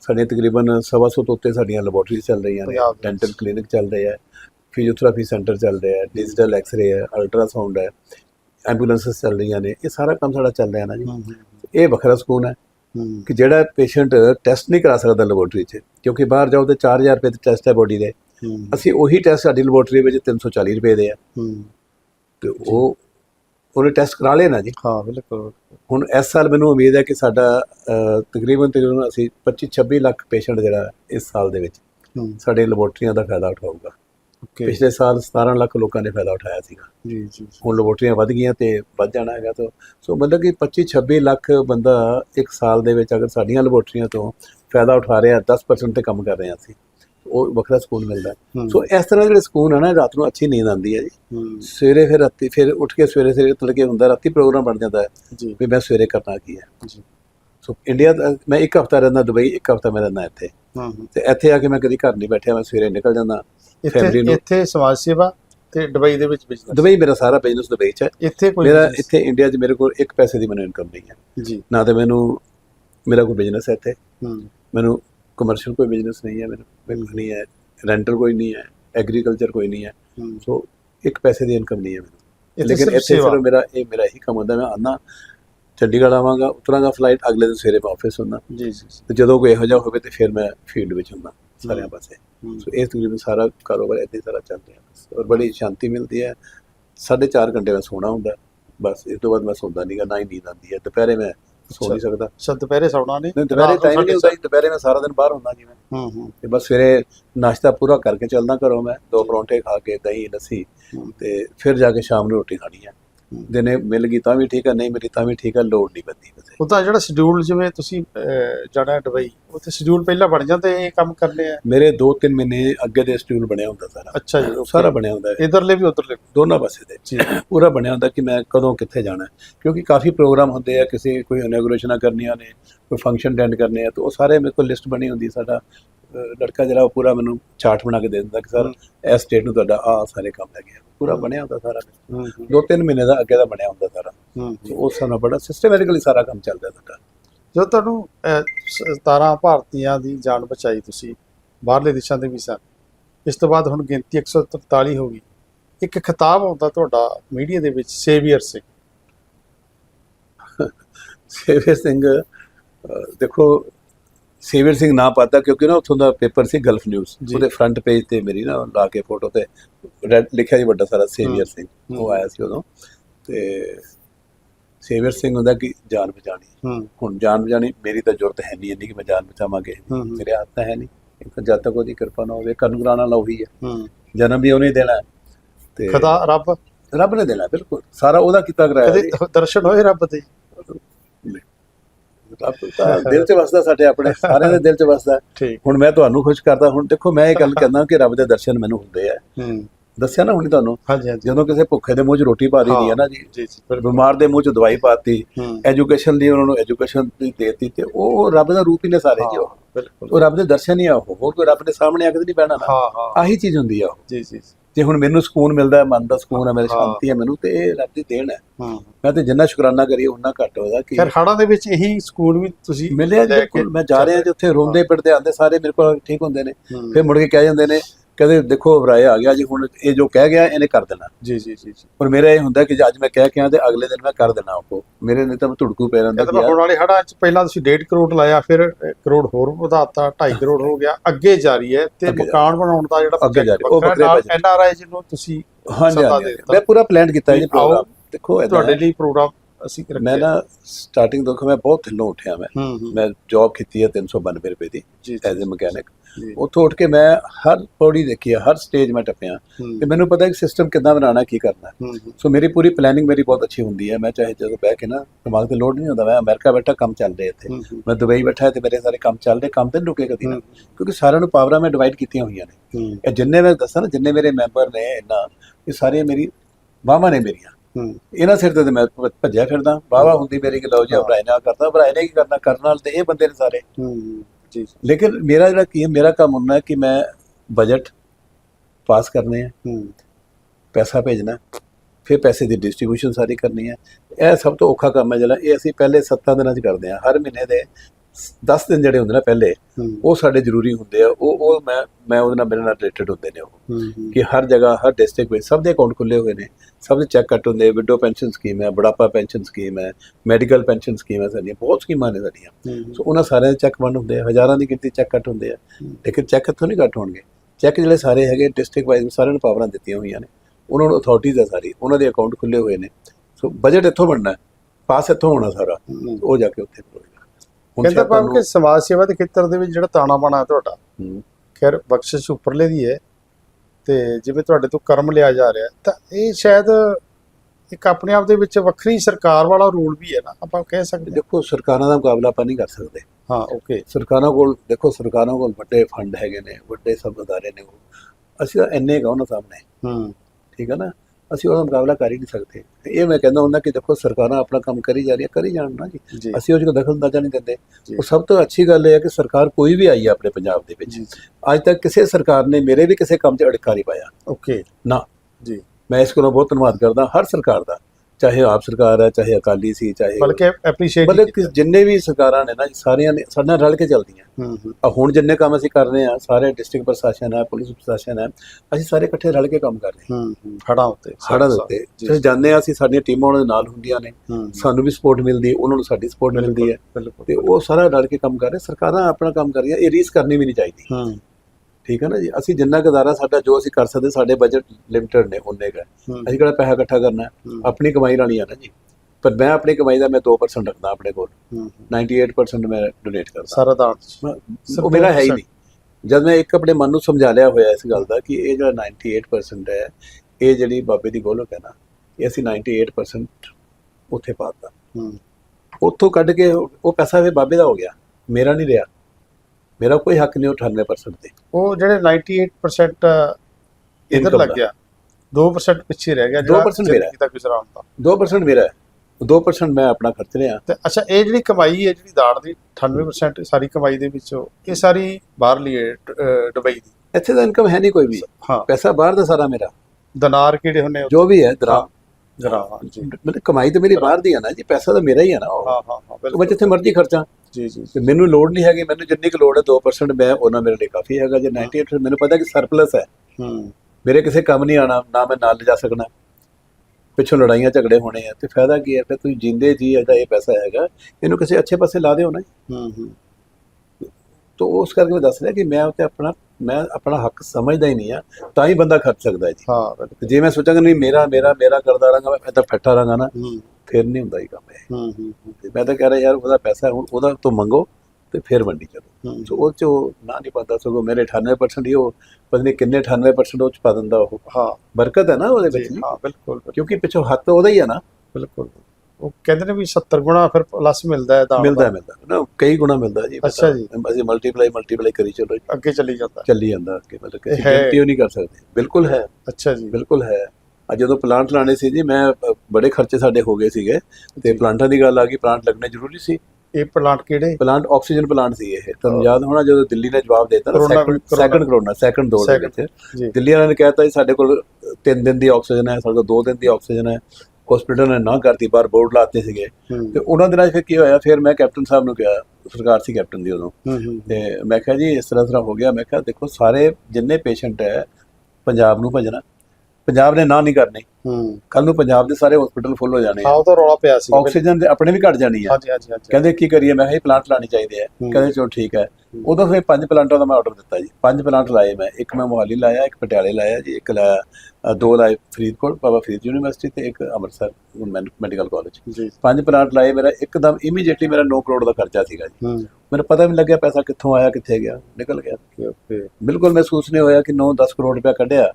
ਸਾਡੇ ਤਕਰੀਬਨ ਸਵਾ ਸੌ ਤੋਂ ਉੱਤੇ ਸਾਡੀਆਂ ਲੈਬੋਰਟਰੀਜ਼ ਚੱਲ ਰਹੀਆਂ ਨੇ। ਡੈਂਟਲ ਕਲੀਨਿਕ ਚੱਲ ਰਿਹਾ ਹੈ ਫਿਜ਼ੀਓਥੈਰੇਪੀ ਸੈਂਟਰ ਚੱਲ ਰਿਹਾ ਹੈ ਡਿਜੀਟਲ ਐਕਸ-ਰੇ ਹੈ ਅਲਟਰਾਸਾਊਂਡ ਹੈ ਐਂਬੂਲੈਂਸਸ ਚੱਲ ਰਹੀਆਂ ਨੇ ਇਹ ਸਾਰਾ ਕੰਮ ਸਾਡਾ ਚੱਲ ਰਿਹਾ ਨਾ ਜੀ। ਇਹ ਵੱਖਰਾ ਸਕੂਲ ਹੈ ਹੂੰ। ਕਿ ਜਿਹੜਾ ਪੇਸ਼ੈਂਟ ਟੈਸਟ ਨਹੀਂ ਕਰਾ ਸਕਦਾ ਲੈਬੋਰਟਰੀ 'ਚ ਕਿਉਂਕਿ ਬਾਹਰ ਜਾਓ ਤੇ 4000 ਰੁਪਏ ਦੇ ਟੈਸਟ ਹੈ ਬੋਡੀ ਦੇ। ਅਸੀਂ ਉਹੀ ਟੈਸਟ ਸਾਡੀ ਲੈਬੋਰਟਰੀ ਵਿੱਚ 340 ਰੁਪਏ ਦੇ ਆ। ਤੇ ਉਹ ਉਹਨੇ ਟੈਸਟ ਕਰਾ ਲਏ ਨਾ ਜੀ। ਹਾਂ ਬਿਲਕੁਲ ਹੁਣ ਇਸ ਸਾਲ ਮੈਨੂੰ ਉਮੀਦ ਹੈ ਕਿ ਸਾਡਾ ਤਕਰੀਬਨ ਤਕਰੀਬਨ ਅਸੀਂ 25 26 ਲੱਖ ਪੇਸ਼ੈਂਟ ਜਿਹੜਾ ਇਸ ਸਾਲ ਦੇ ਵਿੱਚ ਸਾਡੇ ਲੈਬੋਰਟਰੀਆਂ ਦਾ ਫਾਇਦਾ ਉਠਾਊਗਾ। ਪਿਛਲੇ ਸਾਲ 17 ਲੱਖ ਲੋਕਾਂ ਨੇ ਫਾਇਦਾ ਉਠਾਇਆ ਸੀਗਾ। ਜੀ ਜੀ ਹੁਣ ਲੈਬੋਰਟਰੀਆਂ ਵੱਧ ਗਈਆਂ ਤੇ ਵੱਧ ਜਾਣਾ ਹੈਗਾ ਤਾਂ ਸੋ ਮਤਲਬ ਕਿ 25 26 ਲੱਖ ਬੰਦਾ ਇੱਕ ਸਾਲ ਦੇ ਵਿੱਚ ਅਗਰ ਸਾਡੀਆਂ ਲੈਬੋਰਟਰੀਆਂ ਤੋਂ ਫਾਇਦਾ ਉਠਾ ਰਿਹਾ 10% ਤੇ ਕੰਮ ਕਰ ਰਹੇ ਹਾਂ ਅਸੀਂ ਉਹ ਵੱਖਰਾ ਸਕੂਨ ਮਿਲਦਾ। ਸੋ ਇਸ ਤਰ੍ਹਾਂ ਜਿਹੜੇ ਸਕੂਨ ਹੈ ਨਾ ਰਾਤ ਨੂੰ ਅੱਛੀ ਨੀਂਦ ਆਉਂਦੀ ਹੈ ਜੀ। ਸਵੇਰੇ ਫਿਰ ਰਾਤੀ ਫਿਰ ਉੱਠ ਕੇ ਸਵੇਰੇ ਸਵੇਰੇ ਤੜਕੇ ਹੁੰਦਾ ਰਾਤੀ ਪ੍ਰੋਗਰਾਮ ਬਣ ਜਾਂਦਾ ਹੈ ਵੀ ਮੈਂ ਸਵੇਰੇ ਕਰਨਾ ਕੀ ਹੈ। ਜੀ। ਸੋ ਇੰਡੀਆ ਮੈਂ ਇੱਕ ਹਫਤਾ ਰਹਿੰਦਾ ਦੁਬਈ ਇੱਕ ਹਫਤਾ ਮੈਂ ਰਹਿੰਦਾ ਇੱਥੇ। ਤੇ ਇੱਥੇ ਆ ਕੇ ਮੈਂ ਕਦੀ ਘਰ ਨਹੀਂ ਬੈਠਿਆ ਮੈਂ ਸਵੇਰੇ ਨਿਕਲ ਜਾਂਦਾ। ਇੱਥੇ Family ਨੂੰ- ਇੱਥੇ ਸਮਾਜ ਸੇਵਾ ਤੇ ਦੁਬਈ ਦੇ ਵਿੱਚ ਬਿਜ਼ਨਸ ਦੁਬਈ ਮੇਰਾ ਸਾਰਾ ਬਿਜ਼ਨਸ ਦੁਬਈ 'ਚ ਹੈ। ਇੱਥੇ ਕੋਈ ਮੇਰਾ business? ਇੱਥੇ ਇੰਡੀਆ 'ਚ ਮੇਰੇ ਕੋਲ ਇੱਕ ਪੈਸੇ ਦੀ ਮੈਨੂੰ ਇਨਕਮ ਨਹੀਂ ਹੈ। ਜੀ। ਨਾ ਤੇ ਮੈਨੂੰ ਮੇਰਾ ਕੋਈ ਬਿਜ਼ਨਸ ਹੈ ਇੱਥੇ। ਹੂੰ। ਮੈਨੂੰ ਕਮਰਸ਼ੀਅਲ ਕੋਈ ਬਿਜ਼ਨਸ ਨਹੀਂ ਹੈ ਮੈਨੂੰ ਮੈਨੂੰ ਨਹੀਂ ਹੈ ਰੈਂਟਲ ਕੋਈ ਨਹੀਂ ਹੈ ਐਗਰੀਕਲਚਰ ਕੋਈ ਨਹੀਂ ਹੈ। ਹੂੰ। ਸੋ ਇੱਕ ਪੈਸੇ ਦੀ ਇਨਕਮ ਨਹੀਂ ਹੈ ਮੈਨੂੰ। ਇੱਥੇ ਲੇਕਿਨ ਸਿਰਫ ਇੱਥੇ ਸੇਵਾ। ਸਿਰਫ ਮੇਰਾ ਇਹ ਮੇਰਾ ਇਹੀ ਕੰਮ ਹੁੰਦਾ ਮੈਂ ਆਨਾ ਚੰਡੀਗੜ੍ਹ ਆਵਾਂਗਾ ਉਤਰਾਂਗਾ ਫਲਾਈਟ ਅਗਲੇ ਦਿਨ ਸਵੇਰੇ ਮੈਂ ਆਫਿਸ ਹੁੰਦਾ। ਜੀ ਜੀ ਜੀ। ਤੇ ਜਦੋਂ ਕੋਈ ਇਹੋ ਜਿਹਾ ਹੋਵੇ ਤੇ ਫਿਰ ਮੈਂ ਫੀਲਡ ਵਿੱਚ ਹੁੰਦਾ। ਸਾਰਿਆਂ। ਪਾਸੇ। ਸੋ ਇਹ ਤਕਰੀਬਨ ਸਾਰਾ ਕਾਰੋਬਾਰ ਇੱਥੇ ਸਾਰਾ ਚੱਲ ਰਿਹਾ। ਬਸ ਔਰ ਬੜੀ ਸ਼ਾਂਤੀ ਮਿਲਦੀ ਹੈ। ਸਾਢੇ ਚਾਰ ਘੰਟੇ ਮੈਂ ਸੋਣਾ ਹੁੰਦਾ। ਬਸ ਇਸ ਤੋਂ ਬਾਅਦ ਮੈਂ ਸੌਂਦਾ ਨਹੀਂਗਾ ਨਾ ਹੀ ਨੀਂਦ ਆਉਂਦੀ ਹੈ। ਦੁਪਹਿਰੇ ਮੈਂ ਸੌ ਨਹੀਂ ਸਕਦਾ। ਅੱਛਾ ਦੁਪਹਿਰੇ ਸੌਣਾ ਨਹੀਂ ਦੁਪਹਿਰੇ ਟਾਈਮ ਨਹੀਂ ਹੁੰਦਾ ਦੁਪਹਿਰੇ ਮੈਂ ਸਾਰਾ ਦਿਨ ਬਾਹਰ ਹੁੰਦਾ ਜਿਵੇਂ ਹੂੰ ਹੂੰ ਤੇ ਬਸ ਸਵੇਰੇ ਨਾਸ਼ਤਾ ਪੂਰਾ ਕਰਕੇ ਚੱਲਦਾ ਘਰੋਂ ਮੈਂ। ਦੋ ਪਰੌਂਠੇ ਖਾ ਕੇ ਦਹੀਂ ਲੱਸੀ। ਤੇ ਫਿਰ ਜਾ ਕੇ ਸ਼ਾਮ ਨੂੰ ਰੋਟੀ ਖਾਣੀ ਹੂੰ। ਦਿਨੇ ਮਿਲ ਗਈ ਤਾਂ ਵੀ ਠੀਕ ਹੈ ਨਹੀਂ ਮਿਲੀ ਤਾਂ ਵੀ ਠੀਕ ਹੈ ਲੋੜ ਨਹੀਂ ਪੈਂਦੀ ਵੈਸੇ ਉਹਦਾ ਜਿਹੜਾ ਸ਼ਡਿਊਲ ਜਿਵੇਂ ਤੁਸੀਂ ਜਾਣਾ ਦੁਬਈ ਉੱਥੇ ਸ਼ਡਿਊਲ ਪਹਿਲਾਂ ਬਣ ਜਾਂਦਾ ਇਹ ਕੰਮ ਕਰਨੇ ਆ? ਮੇਰੇ 2-3 ਮਹੀਨੇ ਅੱਗੇ ਦੇ ਸ਼ਡਿਊਲ ਬਣਿਆ ਹੁੰਦਾ ਸਾਰਾ। ਅੱਛਾ ਜੀ ਸਾਰਾ ਬਣਿਆ ਹੁੰਦਾ ਹੈ ਇਧਰਲੇ ਵੀ ਉਧਰਲੇ ਦੋਨਾਂ ਪਾਸੇ ਦੇ। ਜੀ। ਪੂਰਾ ਬਣਿਆ ਹੁੰਦਾ ਕਿ ਮੈਂ ਕਦੋਂ ਕਿੱਥੇ ਜਾਣਾ ਕਿਉਂਕਿ ਕਾਫੀ ਪ੍ਰੋਗਰਾਮ ਹੁੰਦੇ ਆ ਕਿਸੇ ਕੋਈ ਇਨੋਗ੍ਰੇਸ਼ਨਾਂ ਕਰਨੀਆਂ ਨੇ ਕੋਈ ਫੰਕਸ਼ਨ ਅਟੈਂਡ ਕਰਨੇ ਆ ਤਾਂ ਉਹ ਸਾਰੇ ਮੇਰੇ ਕੋਲ ਲਿਸਟ ਬਣੀ ਹੁੰਦੀ ਸਾਡਾ। ਲੜਕਾ ਜਿਹੜਾ ਉਹ ਪੂਰਾ ਮੈਨੂੰ ਚਾਰਟ ਬਣਾ ਕੇ ਦੇ ਦਿੰਦਾ ਕਿ ਸਰ। ਇਸ ਸਟੇਟ ਨੂੰ ਤੁਹਾਡਾ ਆ ਸਾਰੇ ਕੰਮ ਹੈਗੇ ਆ ਪੂਰਾ ਬਣਿਆ ਹੁੰਦਾ ਸਾਰਾ ਦੋ ਤਿੰਨ ਮਹੀਨੇ ਦਾ ਅੱਗੇ ਦਾ ਬਣਿਆ ਹੁੰਦਾ ਸਾਰਾ। ਉਸ ਹਿਸਾਬ ਨਾਲ ਬੜਾ ਸਿਸਟਮੈਟਿਕਲੀ ਸਾਰਾ ਕੰਮ ਚੱਲਦਾ ਸਾਡਾ ਜਦੋਂ ਤੁਹਾਨੂੰ ਅਹ, ਸ- 17 ਭਾਰਤੀਆਂ ਦੀ ਜਾਨ ਬਚਾਈ ਤੁਸੀਂ ਬਾਹਰਲੇ ਦੇਸ਼ਾਂ ਦੇ ਵੀ ਸਨ। ਇਸ ਤੋਂ ਬਾਅਦ ਹੁਣ ਗਿਣਤੀ 143 ਹੋ ਗਈ। ਇੱਕ ਖਿਤਾਬ ਆਉਂਦਾ ਤੁਹਾਡਾ ਮੀਡੀਆ ਦੇ ਵਿੱਚ ਸੇਵੀਅਰ ਸਿੰਘ। ਸੇਵੀਰ ਸਿੰਘ ਦੇਖੋ ਸੇਵੀਰ ਸਿੰਘ ਨਾ ਪਾਤਾ ਕਿਉਂਕਿ ਨਾ ਉੱਥੋਂ ਦਾ ਪੇਪਰ ਸੀ ਗਲਫ ਨਿਊਜ਼। ਉਹਦੇ ਫਰੰਟ ਪੇਜ ਤੇ ਮੇਰੀ ਨਾ ਲਾ ਕੇ ਫੋਟੋ ਤੇ ਰੈਡ ਲਿਖਿਆ ਜੀ ਵੱਡਾ ਸਾਰਾ ਸੇਵੀਰ ਸਿੰਘ। ਉਹ ਆਇਆ ਸੀ ਉਦੋਂ। ਤੇ ਸੇਵੀਰ ਸਿੰਘ ਹੁੰਦਾ ਕਿ ਜਾਨ ਬਚਾਣੀ ਹੁਣ ਜਾਨ ਬਚਾਣੀ ਮੇਰੀ ਤਾਂ ਜ਼ਰੂਰਤ ਹੈ ਨਹੀਂ ਇੰਨੀ ਕਿ ਮੈਂ ਜਾਨ ਹਮ। ਮੇਰੇ ਹੱਥ ਤਾਂ ਹੈ ਨਹੀਂ। ਇੱਕ ਜਦ ਤੱਕ ਉਹਦੀ ਕਿਰਪਾ ਨਾ ਹੋਵੇ ਕਰਨ ਕਰਾਣਾ ਲਾ ਉਹੀ ਹੈ। ਜਨਮ ਵੀ ਉਹਨੇ ਦੇਣਾ। ਤੇ ਖੁਦਾ ਰੱਬ ਰੱਬ ਨੇ ਦੇਣਾ ਬਿਲਕੁਲ। ਸਾਰਾ ਉਹਦਾ ਕੀਤਾ ਕਰਾਇਆ। ਦਰਸ਼ਨ ਹੋਏ ਰੱਬ ਦੇ? ਤਾਂ ਦਿਲ 'ਚ ਵਸਦਾ ਸਾਡੇ ਆਪਣੇ ਸਾਰਿਆਂ ਦੇ ਦਿਲ 'ਚ ਵਸਦਾ। ਹੁਣ ਮੈਂ ਤੁਹਾਨੂੰ ਖੁਸ਼ ਕਰਦਾ ਹੁਣ ਦੇਖੋ ਮੈਂ ਇਹ ਗੱਲ ਕਹਿੰਦਾ ਕਿ ਰੱਬ ਦੇ ਦਰਸ਼ਨ ਮੈਨੂੰ ਹੁੰਦੇ ਆ। ਦੱਸਿਆ ਨਾ ਹੁਣੀ ਤੁਹਾਨੂੰ? ਜਦੋਂ ਕਿਸੇ ਭੁੱਖੇ ਦੇ ਮੂੰਹ 'ਚ ਰੋਟੀ ਪਾ ਦਿੱਤੀ ਹੈ ਨਾ ਜੀ ਬਿਮਾਰ ਦੇ ਮੂੰਹ 'ਚ ਦਵਾਈ ਪਾਤੀ ਐਜੂਕੇਸ਼ਨ ਲਈ ਉਹਨਾਂ ਨੂੰ ਐਜੂਕੇਸ਼ਨ ਦੀ ਦੇਤੀ ਤੇ ਉਹ ਰੱਬ ਦਾ ਰੂਪ ਹੀ ਨੇ ਸਾਰੇ ਜੀ ਉਹ। ਰੱਬ ਦੇ ਦਰਸ਼ਨ ਹੀ ਆ ਉਹ ਹੋਰ ਕੋਈ ਰੱਬ ਦੇ ਸਾਹਮਣੇ ਆ ਕੇ ਨਹੀਂ ਬਹਿਣਾ ਨਾ। ਹਾਂ ਹਾਂ। ਆਹੀ ਚੀਜ਼ ਹੁੰਦੀ ਆ ਉਹ। ਜੀ ਜੀ। ਜੇ ਹੁਣ ਮੈਨੂੰ ਸਕੂਨ ਮਿਲਦਾ ਹੈ ਮਨ ਦਾ ਸਕੂਨ ਹੈ ਮੇਰੀ। ਸ਼ਾਂਤੀ ਹੈ ਮੈਨੂੰ ਤੇ ਇਹ ਰੱਬ ਦੀ ਦੇਣ ਹੈ ਮੈਂ ਤੇ ਜਿੰਨਾ ਸ਼ੁਕਰਾਨਾ ਕਰੀਏ ਉਨਾ ਘੱਟ ਹੋਦਾ ਕਿ ਖੈਰ ਹੜਾਂ ਦੇ ਵਿੱਚ ਇਹੀ ਸਕੂਲ ਵੀ ਤੁਸੀਂ ਮਿਲਿਆ ਬਿਲਕੁਲ। ਮੈਂ ਜਾ ਰਿਹਾ ਜੀ ਉੱਥੇ ਰੋਂਦੇ ਪਿੱਟਦੇ ਆਂਦੇ ਸਾਰੇ ਮੇਰੇ ਕੋਲ ਠੀਕ ਹੁੰਦੇ ਨੇ। ਫਿਰ ਮੁੜ ਕੇ ਕਹਿ ਜਾਂਦੇ ਨੇ ਕਹਿੰਦੇ ਦੇਖੋ ਵਰਾਏ ਆ ਗਿਆ ਜੀ ਹੁਣ ਇਹ ਜੋ ਕਹਿ ਗਿਆ ਇਹਨੇ ਕਰ ਦੇਣਾ। ਜੀ ਜੀ ਜੀ ਪਰ ਮੇਰਾ ਇਹ ਹੁੰਦਾ ਕਿ ਜੇ ਅੱਜ ਮੈਂ ਕਹਿ ਕੇ ਆ ਤੇ ਅਗਲੇ ਦਿਨ ਮੈਂ ਕਰ ਦੇਣਾ ਉਹ ਮੇਰੇ ਨੇ ਤਾਂ ਧੁੜਕੂ ਪੈ ਰਹਿੰਦਾ ਕਿ ਹੁਣ ਵਾਲੇ ਹੜਾਂ ਚ ਪਹਿਲਾਂ ਤੁਸੀਂ 1.5 ਕਰੋੜ ਲਾਇਆ ਫਿਰ ਕਰੋੜ ਹੋਰ ਵਧਾਤਾ 2.5 ਕਰੋੜ ਹੋ ਗਿਆ ਅੱਗੇ ਜਾਰੀ ਹੈ ਤੇ ਮਕਾਨ ਬਣਾਉਣ ਦਾ ਜਿਹੜਾ ਅੱਗੇ ਜਾਰੀ, ਉਹ budget। ਐਨ ਆਰ ਆਈ ਜਿਹਨੂੰ ਤੁਸੀਂ ਹਾਂਜੀ। ਮੈਂ ਪੂਰਾ ਪਲਾਨ ਕੀਤਾ ਜੀ ਪ੍ਰੋਗਰਾਮ ਦੇਖੋ ਤੁਹਾਡੇ। ਲਈ ਪ੍ਰੋਗਰਾਮ ਅਸੀਂ ਮੈਂ ਨਾ ਸਟਾਰਟਿੰਗ ਤੋਂ ਮੈਂ ਬਹੁਤ ਥੱਲੋਂ ਉੱਠਿਆ ਮੈਂ। ਮੈਂ ਜੌਬ ਕੀਤੀ ਹੈ 392 ਰੁਪਏ ਦੀ ਐਜ਼ ਅ ਮਕੈਨਿਕ ਉੱਥੋਂ ਉੱਠ ਕੇ ਮੈਂ ਹਰ ਪੌੜੀ ਦੇਖੀ ਹੈ ਹਰ ਸਟੇਜ ਮੈਂ ਟੱਪਿਆ। ਤੇ ਮੈਨੂੰ ਪਤਾ ਹੈ ਕਿ ਸਿਸਟਮ ਕਿੱਦਾਂ ਬਣਾਉਣਾ ਕੀ ਕਰਨਾ। ਸੋ ਮੇਰੀ ਪੂਰੀ ਪਲੈਨਿੰਗ ਮੇਰੀ ਬਹੁਤ ਅੱਛੀ ਹੁੰਦੀ ਹੈ। ਮੈਂ ਚਾਹੇ ਜਦੋਂ ਬਹਿ ਕੇ ਨਾ ਦਿਮਾਗ ਤੇ ਲੋਡ ਨਹੀਂ ਹੁੰਦਾ ਮੈਂ ਅਮਰੀਕਾ ਬੈਠਾ ਕੰਮ ਚੱਲ ਰਿਹਾ ਇੱਥੇ। ਮੈਂ ਦੁਬਈ ਬੈਠਾ ਤੇ ਮੇਰੇ ਸਾਰੇ ਕੰਮ ਚੱਲ ਰਹੇ ਕੰਮ ਤੇ ਰੁਕੇ ਕਦੀ ਨਾ। ਕਿਉਂਕਿ ਸਾਰਿਆਂ ਨੂੰ ਪਾਵਰਾਂ ਮੈਂ ਡਿਵਾਈਡ ਕੀਤੀਆਂ ਹੋਈਆਂ ਨੇ। ਇਹ ਜਿੰਨੇ ਮੈਂ ਦੱਸਾਂ ਨਾ ਜਿੰਨੇ ਮੇਰੇ ਮੈਂਬਰ ਨੇ ਇੰਨਾ ਇਹ ਸਾਰੇ ਮੇਰੀ ਬਾਹਾਂ ਨੇ ਮੇਰੀਆਂ। ਇਹਨਾਂ ਸਿਰ ਤੇ ਮੈਂ ਭੱਜਿਆ ਫਿਰਦਾ। ਬਾਵਾ ਹੁੰਦੀ ਮੇਰੀ ਕਿ ਲਓ ਜੀ। ਭਰਾਏ ਨਾਲ ਕਰਦਾ ਭਰਾਏ ਨੇ ਕੀ ਕਰਨਾ ਕਰਨ ਨਾਲ ਤੇ ਇਹ ਬੰਦੇ ਨੇ ਸਾਰੇ। ਹੂੰ ਹੂੰ, ਜੀ ਲੇਕਿਨ ਮੇਰਾ ਜਿਹੜਾ ਕੀ ਹੈ ਮੇਰਾ ਕੰਮ ਹੁੰਦਾ ਹੈ ਕਿ ਮੈਂ ਬਜਟ ਪਾਸ ਕਰਨੇ ਆ। ਹੂੰ। ਪੈਸਾ ਭੇਜਣਾ। ਫਿਰ ਪੈਸੇ ਦੀ ਡਿਸਟ੍ਰੀਬਿਊਸ਼ਨ ਸਾਰੀ ਕਰਨੀ ਹੈ ਇਹ ਸਭ ਤੋਂ ਔਖਾ ਕੰਮ ਹੈ ਜਿਹੜਾ ਇਹ ਅਸੀਂ ਪਹਿਲੇ 7 ਦਿਨਾਂ 'ਚ ਕਰਦੇ ਹਾਂ। ਹਰ ਮਹੀਨੇ ਦੇ 10 ਦਿਨ ਜਿਹੜੇ ਹੁੰਦੇ ਨੇ ਪਹਿਲੇ ਉਹ ਸਾਡੇ ਜ਼ਰੂਰੀ ਹੁੰਦੇ ਆ। ਉਹ ਉਹ ਮੈਂ ਮੈਂ ਉਹਦੇ ਨਾਲ ਮੇਰੇ ਨਾਲ ਰਿਲੇਟਡ ਹੁੰਦੇ ਨੇ ਉਹ। ਕਿ ਹਰ ਜਗ੍ਹਾ ਹਰ ਡਿਸਟ੍ਰਿਕਟ ਵਿੱਚ ਸਭ ਦੇ ਅਕਾਊਂਟ ਖੁੱਲੇ ਹੋਏ ਨੇ। ਸਭ ਦੇ ਚੈੱਕ ਕੱਟ ਹੁੰਦੇ ਵਿਡੋ ਪੈਨਸ਼ਨ ਸਕੀਮ ਹੈ ਬੁਢਾਪਾ ਪੈਨਸ਼ਨ ਸਕੀਮ ਹੈ ਮੈਡੀਕਲ ਪੈਨਸ਼ਨ ਸਕੀਮ ਹੈ ਸਾਡੀਆਂ ਬਹੁਤ ਸਕੀਮਾਂ ਨੇ ਸਾਡੀਆਂ। ਸੋ ਉਹਨਾਂ ਸਾਰਿਆਂ ਦੇ ਚੈੱਕ ਬੰਦ ਹੁੰਦੇ ਆ ਹਜ਼ਾਰਾਂ ਦੀ ਗਿਣਤੀ ਚੈੱਕ ਕੱਟ ਹੁੰਦੇ ਆ। ਲੇਕਿਨ ਚੈੱਕ ਇੱਥੋਂ ਨਹੀਂ ਕੱਟ ਹੋਣਗੇ। ਚੈੱਕ ਜਿਹੜੇ ਸਾਰੇ ਹੈਗੇ ਡਿਸਟ੍ਰਿਕਟ ਵਾਈਜ਼ ਸਾਰਿਆਂ ਨੂੰ ਪਾਵਰਾਂ ਦਿੱਤੀਆਂ ਹੋਈਆਂ ਨੇ। ਉਹਨਾਂ ਨੂੰ ਅਥਾਰਟੀਜ਼ ਆ ਸਾਰੀ ਉਹਨਾਂ ਦੇ ਅਕਾਊਂਟ ਖੁੱਲੇ ਹੋਏ ਨੇ। ਸੋ ਬਜਟ ਇੱਥੋਂ ਬਣਨਾ ਪਾਸ ਇੱਥੋਂ ਹੋਣਾ ਸਾਰਾ। ਉਹ ਜਾ ਕੇ ਉੱਥੇ ਹੁਣ ਕਹਿੰਦਾ ਭਾਵ ਕਿ ਸਮਾਜ ਸੇਵਾ ਦੇ ਖੇਤਰ ਦੇ ਵਿੱਚ ਜਿਹੜਾ ਤਾਣਾ ਬਾਣਾ ਹੈ ਤੁਹਾਡਾ। ਖੈਰ ਬਖਸ਼ਿਸ਼ ਉੱਪਰਲੇ ਦੀ ਹੈ ਤੇ ਜਿਵੇਂ ਤੁਹਾਡੇ ਤੋਂ ਕਰਮ ਲਿਆ ਜਾ ਰਿਹਾ ਤਾਂ ਇਹ ਸ਼ਾਇਦ ਇੱਕ ਆਪਣੇ ਆਪ ਦੇ ਵਿੱਚ ਵੱਖਰੀ ਸਰਕਾਰ ਵਾਲਾ ਰੂਲ ਵੀ ਹੈ ਨਾ ਆਪਾਂ ਕਹਿ ਸਕਦੇ ਦੇਖੋ ਸਰਕਾਰਾਂ ਦਾ ਮੁਕਾਬਲਾ ਆਪਾਂ ਨਹੀਂ ਕਰ ਸਕਦੇ। ਹਾਂ ਓਕੇ ਸਰਕਾਰਾਂ ਕੋਲ ਦੇਖੋ ਸਰਕਾਰਾਂ ਕੋਲ ਵੱਡੇ ਫੰਡ ਹੈਗੇ ਨੇ ਵੱਡੇ ਸਭ ਅਦਾਰੇ ਨੇ ਉਹ। ਅਸੀਂ ਤਾਂ ਇੰਨੇ ਕਹੋ ਨਾ ਸਾਹਮਣੇ। ਹੂੰ। ਠੀਕ ਹੈ ਨਾ? ਅਸੀਂ ਉਹਦਾ ਮੁਕਾਬਲਾ ਕਰ ਹੀ ਨਹੀਂ ਸਕਦੇ। ਇਹ ਮੈਂ ਕਹਿੰਦਾ ਹੁੰਦਾ ਕਿ ਦੇਖੋ ਸਰਕਾਰਾਂ ਆਪਣਾ ਕੰਮ ਕਰੀ ਜਾ ਰਹੀਆਂ ਕਰੀ ਜਾਣ ਨਾ ਜੀ। ਅਸੀਂ ਉਹ ਕੋਈ ਦਖਲ ਅੰਦਾਜ਼ਾ ਨਹੀਂ ਦਿੰਦੇ। ਉਹ ਸਭ ਤੋਂ ਅੱਛੀ ਗੱਲ ਇਹ ਹੈ ਕਿ ਸਰਕਾਰ ਕੋਈ ਵੀ ਆਈ ਹੈ ਆਪਣੇ ਪੰਜਾਬ ਦੇ ਵਿੱਚ। ਅੱਜ ਤੱਕ ਕਿਸੇ ਸਰਕਾਰ ਨੇ ਮੇਰੇ ਵੀ ਕਿਸੇ ਕੰਮ 'ਚ ਅੜਕਾ ਨਹੀਂ ਪਾਇਆ। ਓਕੇ। ਨਾ। ਜੀ। ਮੈਂ ਇਸ ਕੋਲੋਂ ਬਹੁਤ ਧੰਨਵਾਦ ਕਰਦਾ ਹਰ ਸਰਕਾਰ ਦਾ। ਚਾਹੇ ਆਪ ਸਰਕਾਰ ਹੈ ਚਾਹੇ ਅਕਾਲੀ ਸੀ ਚਾਹੇ ਬਲਕਿ ਐਪਰੀਸ਼ੀਏਟ ਬਲਕਿ ਕਿ ਜਿੰਨੇ ਵੀ ਸਰਕਾਰਾਂ ਨੇ ਨਾ ਸਾਰੀਆਂ ਨੇ ਸਾਡੇ ਨਾਲ ਰਲ ਕੇ ਚੱਲਦੀਆਂ। ਹੂੰ ਹੂੰ। ਆ ਹੁਣ ਜਿੰਨੇ ਕੰਮ ਅਸੀਂ ਕਰ ਰਹੇ ਹਾਂ ਸਾਰੇ ਡਿਸਟ੍ਰਿਕਟ ਪ੍ਰਸ਼ਾਸਨ ਹੈ ਪੁਲਿਸ ਪ੍ਰਸ਼ਾਸਨ ਹੈ ਅਸੀਂ ਸਾਰੇ ਇਕੱਠੇ ਰਲ ਕੇ ਕੰਮ ਕਰ ਰਹੇ ਹਾਂ। ਹੜਾਂ ਉੱਤੇ ਹੜ੍ਹਾਂ ਦੇ ਉੱਤੇ। ਜੀ। ਜਾਣਦੇ ਆ ਅਸੀਂ ਸਾਡੀਆਂ ਟੀਮਾਂ ਉਹਨਾਂ ਦੇ ਨਾਲ ਹੁੰਦੀਆਂ ਨੇ। ਸਾਨੂੰ ਵੀ ਸਪੋਰਟ ਮਿਲਦੀ ਹੈ ਉਹਨਾਂ ਨੂੰ ਸਾਡੀ ਸਪੋਰਟ ਮਿਲਦੀ ਹੈ। ਬਿਲਕੁਲ ਤੇ ਉਹ ਸਾਰਾ ਰਲ ਕੇ ਕੰਮ ਕਰ ਰਹੇ ਸਰਕਾਰਾਂ ਆਪਣਾ ਕੰਮ ਕਰ ਰਹੀਆਂ ਇਹ ਰੀਸ ਕਰਨੀ ਵੀ ਨਹੀਂ ਚਾਹੀਦੀ। ਹੂੰ। ਠੀਕ ਹੈ ਨਾ ਜੀ? ਅਸੀਂ ਜਿੰਨਾ ਕੁ ਸਾਡਾ ਜੋ ਅਸੀਂ ਕਰ ਸਕਦੇ ਸਾਡੇ ਬਜਟ ਲਿਮਟਿਡ ਨੇ ਉਹਨੇ ਕੁ। ਅਸੀਂ ਕਿਹੜਾ ਪੈਸਾ ਇਕੱਠਾ ਕਰਨਾ? ਆਪਣੀ ਕਮਾਈ ਰਾਣੀ ਆ ਨਾ ਜੀ। ਪਰ ਮੈਂ ਆਪਣੀ ਕਮਾਈ ਦਾ ਮੈਂ 2% ਰੱਖਦਾ ਆਪਣੇ ਕੋਲ। ਹੂੰ। 98% ਮੈਂ ਡੋਨੇਟ ਕਰਦਾ। ਸਾਰਾ ਦਾਨ ਉਹ ਮੇਰਾ ਹੈ ਹੀ ਨਹੀਂ। ਜਦ ਮੈਂ ਇੱਕ ਆਪਣੇ ਮਨ ਨੂੰ ਸਮਝਾ ਲਿਆ ਹੋਇਆ ਇਸ ਗੱਲ ਦਾ ਕਿ ਇਹ ਜਿਹੜਾ 98% ਹੈ ਇਹ ਜਿਹੜੀ ਬਾਬੇ ਦੀ ਗੋਲਕ ਹੈ ਨਾ ਇਹ ਅਸੀਂ 98% ਉੱਥੇ ਪਾਤਾ ਹੂੰ। ਉੱਥੋਂ ਕੱਢ ਕੇ ਉਹ ਪੈਸਾ ਫਿਰ ਬਾਬੇ ਦਾ ਹੋ ਗਿਆ। ਮੇਰਾ ਨਹੀਂ ਰਿਹਾ। ਮੇਰਾ ਕੋਈ ਹੱਕ ਨਹੀਂ ਉਹ 98% ਤੇ। ਉਹ ਜਿਹੜੇ 98% ਇਧਰ ਲੱਗ ਦਾ। ਗਿਆ। 2% ਪਿੱਛੇ ਰਹਿ ਗਿਆ 2% ਮੇਰਾ। ਦਾ। ਦਾ 2% ਮੇਰਾ ਹੈ। 2% ਮੈਂ ਆਪਣਾ ਖਰਚ ਰਿਹਾ। ਤੇ ਅੱਛਾ ਇਹ ਜਿਹੜੀ ਕਮਾਈ ਹੈ ਜਿਹੜੀ ਦਾੜ ਦੀ 98% ਸਾਰੀ ਕਮਾਈ ਦੇ ਵਿੱਚੋਂ ਇਹ ਸਾਰੀ ਡ- ਅਹ ਦੁਬਈ ਦੀ। ਇੱਥੇ ਤਾਂ ਇਨਕਮ ਹੈ ਨਹੀਂ ਕੋਈ ਵੀ। ਪੈਸਾ ਬਾਹਰ ਦਾ ਸਾਰਾ ਮੇਰਾ। ਦਿਨਾਰ ਕਿਹੜੇ ਹੁੰਨੇ ਜੋ ਵੀ ਹੈ ਦਰਾ ਜੀ। ਮਤਲਬ ਕਮਾਈ ਤਾਂ ਮੇਰੀ ਬਾਹਰ ਦੀ ਹੈ ਨਾ ਜੀ ਪੈਸਾ ਤਾਂ ਮੇਰਾ ਹੀ ਹੈ ਨਾ ਹਾਂ ਹਾਂ ਹਾਂ ਮੈਂ ਬਿਲਕੁਲ। ਜਿੱਥੇ ਮਰਜ਼ੀ ਖਰਚਾਂ। ਜੀ ਜੀ ਤੇ ਮੈਨੂੰ ਲੋੜ ਨਹੀਂ ਹੈਗੀ ਮੈਨੂੰ ਜਿੰਨੀ ਕੁ ਲੋੜ ਹੈ 2% ਮੈਂ ਉਹਨਾਂ ਮੇਰੇ ਲਈ ਕਾਫੀ ਹੈਗਾ ਜੇ 98 ਮੈਨੂੰ ਪਤਾ ਕਿ ਸਰਪਲਸ ਹੈ। ਹੂੰ। ਮੇਰੇ ਕਿਸੇ ਕੰਮ ਨਹੀਂ ਆਣਾ ਨਾ ਮੈਂ ਨਾਲ ਲਿਜਾ ਸਕਣਾ। ਪਿੱਛੋਂ ਲੜਾਈਆਂ ਝਗੜੇ ਹੋਣੇ ਆ ਤੇ ਫਾਇਦਾ ਕੀ ਹੈ? ਫਿਰ ਤੁਸੀਂ ਜਿੰਦੇ ਜੀ ਇਹਦਾ ਇਹ ਪੈਸਾ ਹੈਗਾ ਇਹਨੂੰ ਕਿਸੇ ਅੱਛੇ ਪਾਸੇ ਲਾ ਦਿਓ ਨਾ ਹੂੰ ਹੂੰ। ਤਾਂ ਉਸ ਕਰਕੇ ਮੈਂ ਦੱਸ ਰਿਹਾ ਕਿ ਮੈਂ ਉੱਤੇ ਆਪਣਾ ਮੈਂ ਆਪਣਾ ਹੱਕ ਸਮਝਦਾ ਹੀ ਨਹੀਂ ਆ ਤਾਂ ਹੀ ਬੰਦਾ ਖਰਚ ਸਕਦਾ ਜੀ। ਹਾਂ ਜੇ ਮੈਂ ਸੋਚਾਂਗਾ ਨਹੀਂ ਮੇਰਾ ਮੇਰਾ ਮੇਰਾ ਕਰਦਾ ਰਹਾਂਗਾ ਮੈਂ ਤਾਂ ਫੱਟਾ ਰਹਾਂਗਾ ਨਾ ਫਿਰ ਨਹੀਂ ਹੁੰਦਾ ਹੀ ਕੰਮ ਇਹ। ਹੂੰ ਹੂੰ ਮੈਂ ਤਾਂ ਕਹਿ ਰਿਹਾ ਯਾਰ ਉਹਦਾ ਪੈਸਾ ਹੁਣ ਉਹਦਾ ਤੋਂ ਮੰਗੋ ਤੇ ਫਿਰ ਵੰਡੀ ਚਲੋ। ਹੂੰ। ਸੋ ਉਹ ਚ ਨਾ ਨਹੀਂ ਪਾਉਂਦਾ ਸਗੋਂ ਮੇਰੇ 98% ਹੀ ਉਹ ਪਤਾ ਨਹੀਂ ਕਿੰਨੇ 98% ਉਹ ਚ ਪਾ ਦਿੰਦਾ ਉਹ। ਹਾਂ। ਬਰਕਤ ਹੈ ਨਾ ਉਹਦੇ ਵਿੱਚ। ਹਾਂ ਬਿਲਕੁਲ ਕਿਉਂਕਿ ਪਿੱਛੋਂ ਹੱਥ ਉਹਦਾ ਹੀ ਹੈ ਨਾ। ਬਿਲਕੁਲ। ਉਹ ਕਹਿੰਦੇ ਨੇ ਵੀ 70 ਗੁਣਾ ਫਿਰ ਪਲੱਸ ਮਿਲਦਾ ਹੈ ਦਾਣ ਮਿਲਦਾ ਦਾ। ਹੈ, ਮਿਲਦਾ ਹੈ। ਨਾ ਕਈ ਗੁਣਾ ਮਿਲਦਾ ਜੀ ਅੱਛਾ ਜੀ। ਅਸੀਂ ਮਲਟੀਪਲਾਈ ਮਲਟੀਪਲਾਈ ਕਰੀ ਚਲੋ ਜੀ, ਅੱਗੇ ਚੱਲੀ ਜਾਂਦਾ। ਚੱਲੀ ਜਾਂਦਾ ਅੱਗੇ ਮਤਲਬ ਕਿ ਇਹ ਹੈ। ਗਿਣਤੀ ਉਹ ਨਹੀਂ ਕਰ ਸਕਦੇ ਬਿਲਕੁਲ ਹੈ ਅੱਛਾ ਜੀ ਬਿਲਕੁਲ ਹੈ ਅੱਜ ਜਦੋਂ ਪਲਾਂਟ ਲਾਣੇ ਸੀ ਜੀ ਮੈਂ ਅ, ਬੜੇ ਖਰਚੇ ਸਾਡੇ ਹੋ ਗਏ ਸੀਗੇ ਤੇ ਪਲਾਂਟਾਂ ਦੀ ਗੱਲ ਆ ਗਈ ਪਲਾਂਟ ਲੱਗਣੇ ਜ਼ਰੂਰੀ ਸੀ ਇਹ ਪਲਾਂਟ ਕਿਹੜੇ ਪਲਾਂਟ ਆਕਸੀਜਨ ਪਲਾਂਟ ਸੀ ਇਹ ਤੁਹਾਨੂੰ। ਯਾਦ ਹੋਣਾ ਜਦੋਂ ਦਿੱਲੀ ਨੇ ਜਵਾਬ ਦਿੱਤਾ ਨਾ corona- second corona. Second corona second ਦੋ ਦੇ Second, ਵਿੱਚ ਜੀ ਦਿੱਲੀ ਵਾਲਿਆਂ ਨੇ ਕਹਿਤਾ ਜੀ ਸਾਡੇ ਕੋਲ 3 ਦਿਨ ਦੀ ਆਕਸੀਜਨ ਹੈ ਸਾਡੇ ਕੋਲ 2 ਦਿਨ ਦੀ ਆਕਸੀਜਨ ਹੈ ਹਸਪੀਟਲ ਨੇ ਨਾ ਕਰਤੀ ਬਾਹਰ ਬੋਰਡ ਲਾਤੇ ਸੀਗੇ। ਤੇ ਉਹਨਾਂ ਦਿਨਾਂ 'ਚ ਫਿਰ ਕੀ ਹੋਇਆ ਫਿਰ ਮੈਂ ਕੈਪਟਨ ਸਾਹਿਬ ਨੂੰ ਕਿਹਾ ਸਰਕਾਰ ਸੀ ਕੈਪਟਨ ਦੀ ਉਦੋਂ। ਤੇ ਮੈਂ ਕਿਹਾ ਜੀ ਇਸ ਤਰ੍ਹਾਂ ਤਰ੍ਹਾਂ ਹੋ ਗਿਆ। ਮੈਂ ਕਿਹਾ ਦੇਖੋ ਸਾਰੇ ਜਿੰਨੇ ਪੇਸ਼ੈਂਟ ਹੈ ਪੰਜਾਬ ਨੂੰ ਭਜਣਾ। ਪੰਜਾਬ ਨੇ ਨਾ ਨਹੀਂ ਕਰਨੀ। ਹੂੰ। ਕੱਲ ਨੂੰ ਪੰਜਾਬ ਦੇ ਸਾਰੇ ਹਸਪੀਟਲ ਫੁੱਲ ਹੋ ਜਾਣੇ ਹਾਂ ਆ ਉਹ ਤਾਂ ਰੌਲਾ ਪਿਆ ਸੀ। ਆਕਸੀਜਨ ਦੇ ਆਪਣੇ ਵੀ ਘਟ ਜਾਣੀ ਆ। ਹਾਂਜੀ ਹਾਂਜੀ ਹਾਂਜੀ। ਕਹਿੰਦੇ ਕੀ ਕਰੀਏ? ਮੈਂ ਕਿਹਾ ਇਹ ਪਲਾਂਟ ਲਾਣੇ ਚਾਹੀਦੇ ਆ। ਹੂੰ। ਕਹਿੰਦੇ ਚਲੋ ਠੀਕ ਹੈ ਹੂੰ। ਉਦੋਂ ਫਿਰ ਪੰਜ ਪਲਾਂਟਾਂ ਦਾ ਮੈਂ ਆਰਡਰ ਦਿੱਤਾ ਜੀ। ਪੰਜ ਪਲਾਂਟ ਲਾਏ ਮੈਂ। ਇੱਕ ਮੈਂ ਮੋਹਾਲੀ ਲਾਇਆ ਇੱਕ ਪਟਿਆਲੇ ਲਾਇਆ ਜੀ। ਇੱਕ ਲਾਇਆ ਦੋ ਲਾਏ ਫਰੀਦਕੋਟ ਬਾਬਾ ਫਰੀਦ ਯੂਨੀਵਰਸਿਟੀ ਤੇ ਇੱਕ ਅੰਮ੍ਰਿਤਸਰ ਮੈਡੀਕਲ ਕਾਲਜ ਜੀ। ਪੰਜ ਪਲਾਂਟ ਲਾਏ ਮੇਰਾ। ਇੱਕਦਮ ਇਮੀਡੀਏਟਲੀ ਮੇਰਾ 9 ਕਰੋੜ ਦਾ ਖਰਚਾ ਸੀਗਾ ਜੀ। ਹੂੰ। ਮੈਨੂੰ ਪਤਾ ਵੀ ਨਹੀਂ ਲੱਗਿਆ ਪੈਸਾ ਕਿੱਥੋਂ ਆਇਆ ਕਿੱਥੇ ਗਿਆ ਨਿਕਲ ਗਿਆ। ਓਕੇ ਬਿਲਕੁਲ ਮਹਿਸੂਸ ਨਹੀਂ ਹੋਇਆ ਕਿ 9-10 ਕਰੋੜ ਰੁਪਇਆ ਕੱਢਿਆ।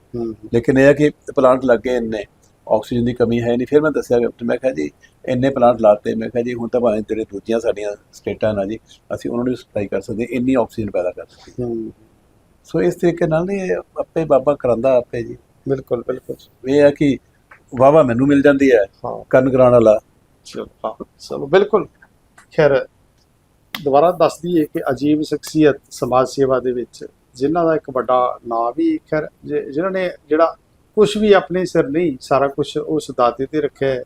ਲੇਕਿਨ ਇਹ ਹੈ ਕਿ ਪਲਾਂਟ ਲੱਗੇ ਇੰਨੇ ਆਕਸੀਜਨ ਦੀ ਕਮੀ ਹੈ ਨਹੀਂ ਫਿਰ ਮੈਂ ਦੱਸਿਆ ਕਿ ਮੈਂ ਕਿਹਾ ਜੀ ਇੰਨੇ ਪਲਾਂਟ ਲਾਤੇ ਮੈਂ ਕਿਹਾ ਜੀ ਹੁਣ ਤਾਂ ਭਾਵੇਂ ਜਿਹੜੇ ਦੂਜੀਆਂ ਸਾਡੀਆਂ ਸਟੇਟਾਂ ਨਾ ਜੀ ਅਸੀਂ ਉਹਨਾਂ ਨੂੰ ਸਪਲਾਈ ਕਰ ਸਕਦੇ ਇੰਨੀ ਆਕਸੀਜਨ ਪੈਦਾ ਕਰ ਸਕਦੇ। ਸੋ ਇਸ ਤਰੀਕੇ ਨਾਲ ਨਹੀਂ ਆਪੇ ਬਾਬਾ ਕਰਾਂਦਾ ਆਪੇ ਜੀ। ਬਿਲਕੁਲ ਬਿਲਕੁਲ। ਇਹ ਹੈ ਕਿ ਵਾਵਾ ਮੈਨੂੰ ਮਿਲ ਜਾਂਦੀ ਹੈ ਕਰਨ ਕਰਾਉਣ ਵਾਲਾ। ਚਲੋ ਬਿਲਕੁਲ। ਖੈਰ ਦੁਬਾਰਾ ਦੱਸ ਦਈਏ ਕਿ ਅਜੀਬ ਸ਼ਖਸੀਅਤ ਸਮਾਜ ਸੇਵਾ ਦੇ ਵਿੱਚ, ਜਿਨ੍ਹਾਂ ਦਾ ਇੱਕ ਵੱਡਾ ਨਾਂ ਵੀ ਖੈਰ, ਜਿ- ਜਿਨ੍ਹਾਂ ਨੇ ਜਿਹੜਾ ਕੁਝ ਵੀ ਆਪਣੇ ਸਿਰ ਨਹੀਂ, ਸਾਰਾ ਕੁਝ ਉਸ ਦਾਤੇ ਤੇ ਰੱਖਿਆ ਹੈ।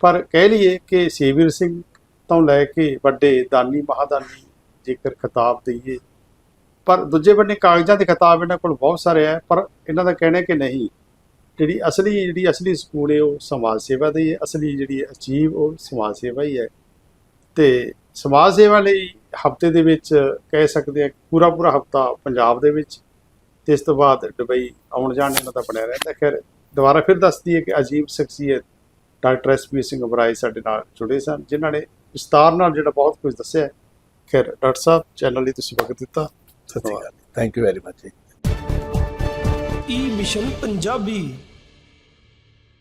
ਪਰ ਕਹਿ ਲਈਏ ਕਿ ਸੇਵੀਰ ਸਿੰਘ ਤੋਂ ਲੈ ਕੇ ਵੱਡੇ ਦਾਨੀ, ਮਹਾਦਾਨੀ ਜੇਕਰ ਖਿਤਾਬ ਦਈਏ, ਪਰ ਦੂਜੇ ਬੰਨੇ ਕਾਗਜ਼ਾਂ ਦੇ ਖਿਤਾਬ ਇਹਨਾਂ ਕੋਲ ਬਹੁਤ ਸਾਰੇ ਹੈ, ਪਰ ਇਹਨਾਂ ਦਾ ਕਹਿਣਾ ਕਿ ਨਹੀਂ, ਜਿਹੜੀ ਅਸਲੀ ਜਿਹੜੀ ਅਸਲੀ ਸਕੂਲ ਹੈ ਉਹ ਸਮਾਜ ਸੇਵਾ ਦੀ ਹੈ, ਅਸਲੀ ਜਿਹੜੀ ਅਚੀਵ ਉਹ ਸਮਾਜ ਸੇਵਾ ਹੀ ਹੈ। ਤੇ ਸਮਾਜ ਸੇਵਾ ਲਈ ਹਫ਼ਤੇ ਦੇ ਵਿੱਚ ਕਹਿ ਸਕਦੇ ਆ ਪੂਰਾ ਪੂਰਾ ਹਫਤਾ ਪੰਜਾਬ ਦੇ ਵਿੱਚ। ਤੇ ਇਸ ਤੋਂ ਬਾਅਦ ਦੁਬਈ ਆਉਣ ਜਾਣ ਇਹਨਾਂ ਦਾ ਬਣਿਆ ਰਹਿੰਦਾ। ਖੈਰ ਦੁਬਾਰਾ ਫਿਰ ਦੱਸਦੀ ਹੈ ਕਿ ਅਜੀਬ ਸ਼ਖਸੀਅਤ ਡਾਕਟਰ ਐਸਪੀ ਸਿੰਘ ਬਰਾਈ ਸਾਡੇ ਨਾਲ ਜੁੜੇ ਸਨ ਜਿਨ੍ਹਾਂ ਨੇ ਵਿਸਤਾਰ ਨਾਲ ਜਿਹੜਾ ਬਹੁਤ ਕੁਝ ਦੱਸਿਆ। ਖੈਰ ਡਾਕਟਰ ਸਾਹਿਬ ਚੈਨਲ ਲਈ ਤੁਸੀਂ ਵਕਤ ਦਿੱਤਾ। ਸਤਿ ਸ਼੍ਰੀ ਅਕਾਲ। ਥੈਂਕ ਯੂ ਵੈਰੀ ਮਚ ਜੀ। ਈ ਮਿਸ਼ਨ ਪੰਜਾਬੀ